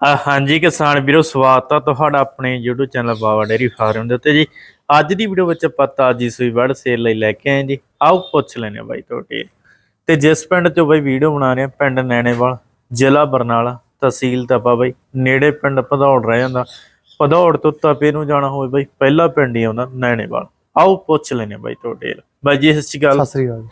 ਹਾਂਜੀ ਕਿਸਾਨ ਵੀਰੋ, ਸਵਾਗਤ ਆ ਤੁਹਾਡਾ ਆਪਣੇ YouTube channel Bawa dairy farm ਦੇ ਉੱਤੇ ਜੀ। ਅੱਜ ਦੀ ਵੀਡੀਓ ਵਿੱਚ ਆਪਾਂ ਤਾਜੀ ਸੂਈ ਵੜ ਸੇਲ ਲਈ ਲੈ ਕੇ ਆਏ ਜੀ। ਆਓ ਪੁੱਛ ਲੈਨੇ ਆ ਬਾਈ ਤੁਹਾਡੇ। ਤੇ ਜਿਸ ਪਿੰਡ ਤੋਂ ਬਾਈ ਵੀਡੀਓ ਬਣਾ ਰਹੇ ਆ ਪਿੰਡ ਨੈਣੇਵਾਲ, ਜ਼ਿਲ੍ਹਾ ਬਰਨਾਲਾ, ਤਹਿਸੀਲ ਤਪਾ ਬਾਈ। ਨੇੜੇ ਪਿੰਡ ਭਦੌੜ ਰਹਿ ਜਾਂਦਾ। ਭਦੌੜ ਤੋਂ ਤਪੇ ਨੂੰ ਜਾਣਾ ਹੋਵੇ ਬਾਈ, ਪਹਿਲਾ ਪਿੰਡ ਹੀ ਆਉਂਦਾ ਨੈਣੇਵਾਲ। ਆਓ ਪੁੱਛ ਲੈਨੇ ਆ ਬਾਈ ਤੁਹਾਡੇ ਬਾਈ ਜੀ, ਸਤਿ ਸ਼੍ਰੀ ਅਕਾਲ। ਸਤਿ ਸ੍ਰੀ ਅਕਾਲ। ਜੀ।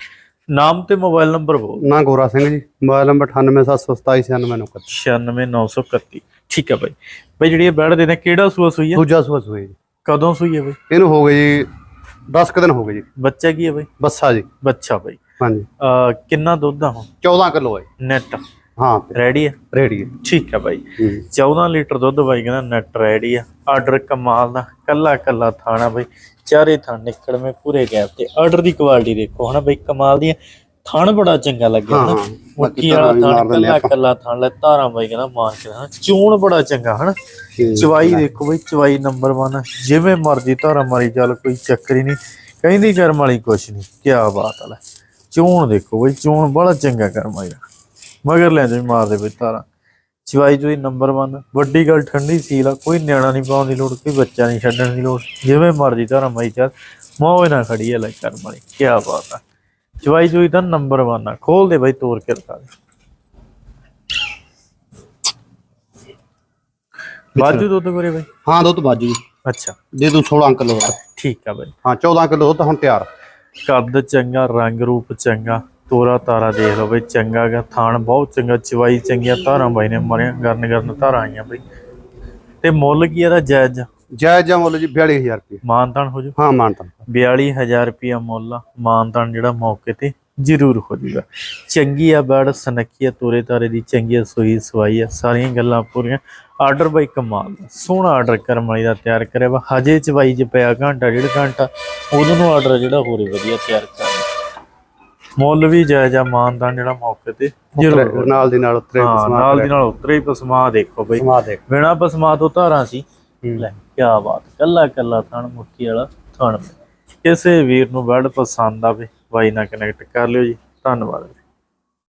ਨਾਮ ਤੇ ਮੋਬਾਈਲ ਨੰਬਰ ਬੋਲ। ਨਾਂ ਗੋਰਾ ਸਿੰਘ ਜੀ ਮੋਬਾਈਲ ਨੰਬਰ 9877296991 96931 ਠੀਕ ਹੈ ਬਾਈ। ਬਾਈ ਜਿਹੜੀ ਇਹ ਬੈੜ ਦੇ ਨੇ ਕਿਹੜਾ ਸੂਆ ਸੂਈ ਹੈ ਦੂਜਾ ਸੂਆ ਸੂਏ ਜੀ। ਕਦੋਂ ਸੂਈ ਹੈ ਬਾਈ? ਇਹਨੂੰ ਹੋ ਗਏ ਜੀ 10 ਕੁ ਦਿਨ ਹੋ ਗਏ ਜੀ। ਬੱਚਾ ਕੀ ਹੈ ਬਾਈ? ਬੱਸਾ ਜੀ। ਬੱਚਾ ਬਾਈ। ਹਾਂਜੀ। ਕਿੰਨਾ ਦੁੱਧ ਆ ਹੁਣ? 14 ਕਿਲੋ ਹੈ। ਨੈਟ। ਹਾਂ। ਰੈਡੀ ਹੈ ਰੇਡੀ ਹੈ ਠੀਕ ਹੈ ਬਾਈ। ਹੂੰ। 14 ਲੀਟਰ ਦੁੱਧ ਬਾਈ ਕਹਿੰਦਾ ਨੈਟ ਰੈਡੀ ਆ। ਆਰਡਰ ਕਮਾਲ ਦਾ। ਕੱਲਾ ਕੱਲਾ ਥਾਣਾ ਬਾਈ। ਚਾਰੇ ਥਾਂ ਨਿਕੜਵੇਂ ਪੂਰੇ ਗੈਪ ਤੇ। ਆਰਡਰ ਦੀ ਕੁਆਲਿਟੀ ਦੇਖੋ। ਹਨਾ ਬਾਈ ਕਮਾਲ ਦੀ। ਥਣ ਬੜਾ ਚੰਗਾ ਲੱਗਿਆ ਹਾਂ, ਹਨਾ ਹਾਂ। ਮੁੱਠੀ ਵਾਲਾ ਥਣ ਮਾਰ ਕੱਲਾ। ਕੱਲਾ ਥਣ ਲੈ ਧਾਰਾਂ ਬਾਈ ਕਹਿੰਦਾ ਮਾਰ ਕੇ ਹਨਾ। ਚੂਣ ਬੜਾ ਚੰਗਾ ਹਨਾ। ਹੂੰ। ਚਵਾਈ ਦੇਖੋ ਬਈ ਚਵਾਈ ਨੰਬਰ 1 ਜਿਵੇਂ ਮਰਜ਼ੀ ਧਾਰਾ ਮਾਰੀ ਚੱਲ ਕੋਈ ਚੱਕਰ ਹੀ ਨਹੀਂ। ਕਹਿੰਦੀ ਕਰਮ ਵਾਲੀ ਕੁਛ ਨਹੀਂ। ਕੀ ਬਾਤ ਲੈ। ਚੂਣ ਦੇਖੋ ਬਈ ਚੂਣ ਬੜਾ ਚੰਗਾ ਕਰਮ ਆਇਆ ਮਗਰ ਲੈ ਜਾਈ ਮਾਰਦੇ ਬਈ ਧਾਰਾ। ਚਵਾਈ ਚੋਈ ਨੰਬਰ 1 ਵੱਡੀ ਗੱਲ ਠੰਡੀ ਸੀਲ ਆ ਕੋਈ ਨਿਆਣਾ ਨਹੀਂ ਪਾਉਣ ਦੀ ਲੋੜ ਕੋਈ ਬੱਚਾ ਨਹੀਂ ਛੱਡਣ ਦੀ ਲੋੜ ਜਿਵੇਂ ਮਰਜ਼ੀ ਧਾਰਾ ਮਾਰੀ ਚੱਲ ਮੋਹ ਨਾ ਖੜੀ ਹੈ ਲੈ ਕਰਮ ਵਾਲੀ ਕੀ ਬਾਤ ਆ। ਚਵਾਈ ਚੋਈ ਤਾਂ ਨੰਬਰ 1 ਆ ਖੋਲ ਦੇ ਬਈ ਤੋੜ ਕੇ ਦਿਖਾ ਦੇ। ਬਾਜੂ ਦੁੱਧ ਕਰੇ ਬਈ? ਹਾਂ ਦੁੱਧ ਬਾਜੂ ਅੱਛਾ। ਦੇ ਦੂ 16 ਕਿਲੋ ਠੀਕ ਆ ਬਾਈ। ਹਾਂ 14 ਕਿਲੋ ਦੁੱਧ ਹੁਣ ਤਿਆਰ। ਕੱਦ ਚੰਗਾ ਰੰਗ ਰੂਪ ਚੰਗਾ। ਤੋਰਾ ਤਾਰਾ ਦੇਖ ਲਓ ਬਈ ਚੰਗਾ ਗਾ ਥਾਣ ਬਹੁਤ ਚੰਗਾ ਚਵਾਈ ਚੰਗੀਆਂ ਧਾਰਾਂ ਬਾਈ ਨੇ ਮਰਿਆ ਗਰਨ ਗਰਨ ਧਾਰਾਂ ਆਈਆਂ ਬਈ। ਤੇ ਮੁੱਲ ਕੀ ਇਹਦਾ ਜਾਇਜ਼? ਜਾਇਜ਼ ਜਾਂ ਮੁੱਲ ਜੀ 42000 ਰੁਪਏ। ਮਾਨਤਾਨ ਹੋ ਜੂ? ਹਾਂ ਮਾਨਤਾ 42000 ਰੁਪਿਆ ਮੁੱਲ ਆ ਮਾਨਤਾਨ ਜਿਹੜਾ ਮੌਕੇ ਤੇ ਜ਼ਰੂਰ ਹੋ ਜੂਗਾ। ਚੰਗੀ ਆ ਬੜ ਸਨੱਕੀ ਆ ਤੋਰੇ ਤਾਰੇ ਦੀ ਚੰਗੀ ਆ ਸੋਈ ਸਵਾਈ ਆ ਸਾਰੀਆਂ ਗੱਲਾਂ ਪੂਰੀਆਂ। ਆਰਡਰ ਬਾਈ ਕਮਾਲ ਦਾ ਸੋਹਣਾ ਆਰਡਰ ਕਰਮ ਵਾਲੀ ਦਾ ਤਿਆਰ ਕਰਿਆ ਵਾ। ਹਜੇ ਚਵਾਈ ਚ ਪਿਆ ਘੰਟਾ ਡੇਢ ਘੰਟਾ ਉਦੋਂ ਨੂੰ ਆਰਡਰ ਜਿਹੜਾ ਹੋਰੇ ਵਧੀਆ ਤਿਆਰ ਕਰ। ਮੁੱਲ ਵੀ ਜਾਇਜ਼ ਆ ਮਾਨਤਾਨ ਜਿਹੜਾ ਮੌਕੇ ਤੇ ਜ਼ਰੂਰ ਨਾਲ ਦੀ ਨਾਲ ਉਤਰੇ ਹਾਂ ਨਾਲ ਦੀ ਨਾਲ ਉਤਰੇ ਪਸਮਾ ਦੇਖੋ ਬਈ। ਬਿਨਾ ਪਸਮਾ ਤੋਂ ਧਾਰਾਂ ਸੀ। ਲੈ ਕੀ ਬਾਤ ਕੱਲਾ ਕੱਲਾ ਥਣ ਮੁੱਠੀ ਵਾਲਾ ਥਣ। ਕਿਸੇ ਵੀਰ ਨੂੰ ਬੈਡ ਪਸੰਦ ਆਵੇ ਬਾਈ ਨਾਲ ਕਨੈਕਟ ਕਰ ਲਿਓ ਜੀ। ਧੰਨਵਾਦ।